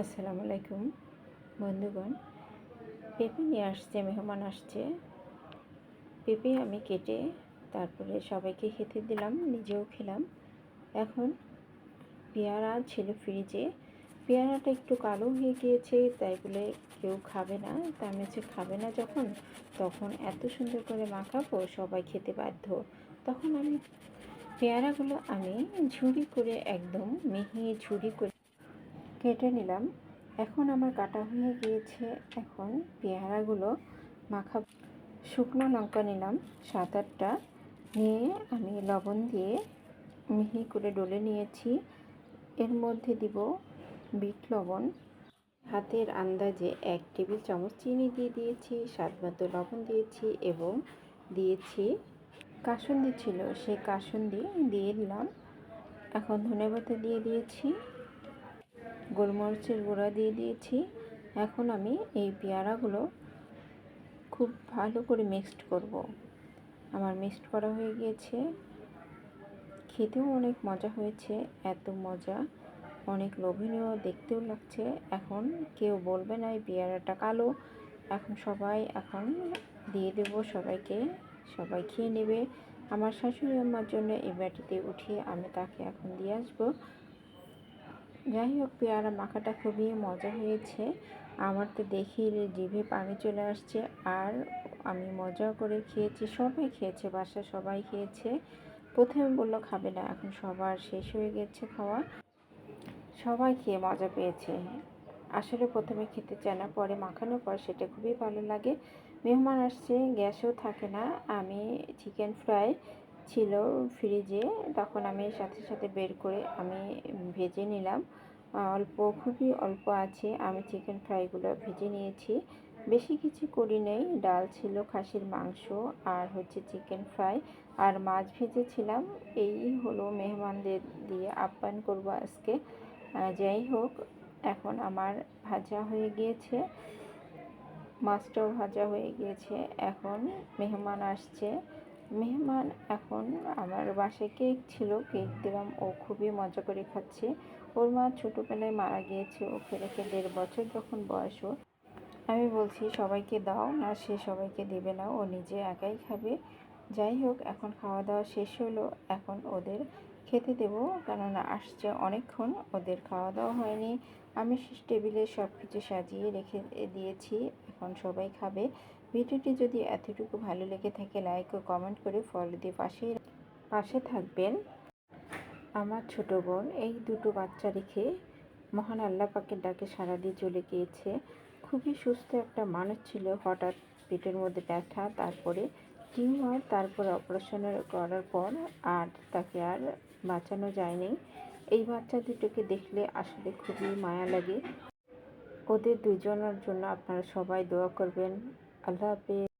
আসসালামু আলাইকুম, বন্ধুগণ। পেঁপে নিয়ে আসছে, মেহমান আসছে। পেঁপে আমি কেটে তারপরে সবাইকে খেতে দিলাম, নিজেও খেলাম। এখন পেয়ারা ছিল ফ্রিজে। পেয়ারাটা একটু কালো হয়ে গিয়েছে, তাই বলে কেউ খাবে না। তা আমি হচ্ছে খাবে না যখন, তখন এত সুন্দর করে মাখাবো, সবাই খেতে বাধ্য। তখন আমি পেয়ারাগুলো আমি ঝুড়ি করে, একদম মিহি ঝুড়ি করে কেটে নিলাম। এখন আমার কাটা হয়ে গিয়েছে এখন পেয়ারাগুলো মাখা শুকনো লঙ্কা নিলাম, সাত আটটা। নিয়ে আমি লবণ দিয়ে মিহি করে ডলে নিয়েছি। এর মধ্যে দিব বিট লবণ। হাতের আন্দাজে এক টেবিল চামচ চিনি দিয়ে দিয়েছি, স্বাদ মতো লবণ দিয়েছি এবং দিয়েছি কাসুন্দি ছিল। সেই কাসুন্দি দিয়ে দিলাম। এখন ধনে ধনেপাতা দিয়ে দিয়েছি। গোলমরিচের গুঁড়া দিয়ে দিয়েছি। এখন আমি এই পেয়ারাগুলো খুব ভালো করে মিক্সড করব। আমার মিক্সড করা হয়ে গিয়েছে। খেতেও অনেক মজা হয়েছে, এত মজা। অনেক লোভনীয়, দেখতেও লাগছে। এখন কেউ বলবে না এই পেয়ারাটা কালো। এখন সবাই এখন দিয়ে দেব সবাইকে। সবাই খেয়ে নেবে। আমার শাশুড়ি আম্মার জন্য এই বাটিতে উঠিয়ে আমি তাকে এখন দিয়ে আসব। যাই হোক, পেয়ারা মাখাটা খুবই মজা হয়েছে। আমার তো দেখি জিভে পানি চলে আসছে, আর আমি মজা করে খেয়েছি, সবাই খেয়েছে বাসা সবাই খেয়েছে। প্রথমে বলল, খাবে না, এখন সবার শেষ হয়ে গেছে খাওয়া। সবাই খেয়ে মজা পেয়েছে। আসলে প্রথমে খেতে চায় না, পরে মাখানোর পর সেটা খুবই ভালো লাগে। মেহমান আসছে, গ্যাসও থাকে না। আমি চিকেন ফ্রাই ছিল ফ্রিজে তখন আমি সাথে সাথে বের করে আমি ভেজে নিলাম। অল্প, খুবই অল্প আছে, আমি চিকেন ফ্রাইগুলো ভেজে নিয়েছি। বেশি কিছু করি নেই, ডাল ছিল, খাসির মাংস আর হচ্ছে চিকেন ফ্রাই আর মাছ ভেজেছিলাম। এই হলো মেহমানদের দিয়ে আপ্যায়ন করব আজকে। যাই হোক, এখন আমার ভাজা হয়ে গিয়েছে। মাছটাও ভাজা হয়ে গিয়েছে। এখন মেহমান আসছে। মেহমান এখন আমার বাসায় কেক ছিল, কেক দিলাম, ও খুবই মজা করে খাচ্ছে। ওর মা ছোটোবেলায় মারা গিয়েছে, ওকে রেখে দেড় বছর যখন বয়স ওর। আমি বলছি, সবাইকে দাও না সে সবাইকে দেবে না, ও নিজে একাই খাবে। যাই হোক, এখন খাওয়া দাওয়া শেষ হলো। এখন ওদের খেতে দেবো, কেননা আসছে অনেকক্ষণ, ওদের খাওয়া দাওয়া হয়নি। আমি টেবিলে সব কিছু সাজিয়ে রেখে দিয়েছি। এখন সবাই খাবে। ভিডিওটি যদি এতটুকু ভালো লেগে থাকে লাইক ও কমেন্ট করে ফলো দিয়ে পাশে পাশে থাকবেন। আমার ছোট বোন এই দুটো বাচ্চা রেখে মহান আল্লাহ পাকের ডাকে সারা দিয়ে চলে গিয়েছে। খুবই সুস্থ একটা মানুষ ছিল। হঠাৎ পেটের মধ্যে ব্যথা, তারপরে টিউমার, তারপরে অপারেশন করার পর আর তাকে আর বাঁচানো যায়নি। এই বাচ্চা দুটোকে দেখলে আসলে খুবই মায়া লাগে। ওদের দুজনের জন্য আপনারা সবাই দোয়া করবেন। আল্লাহ হাফেজ।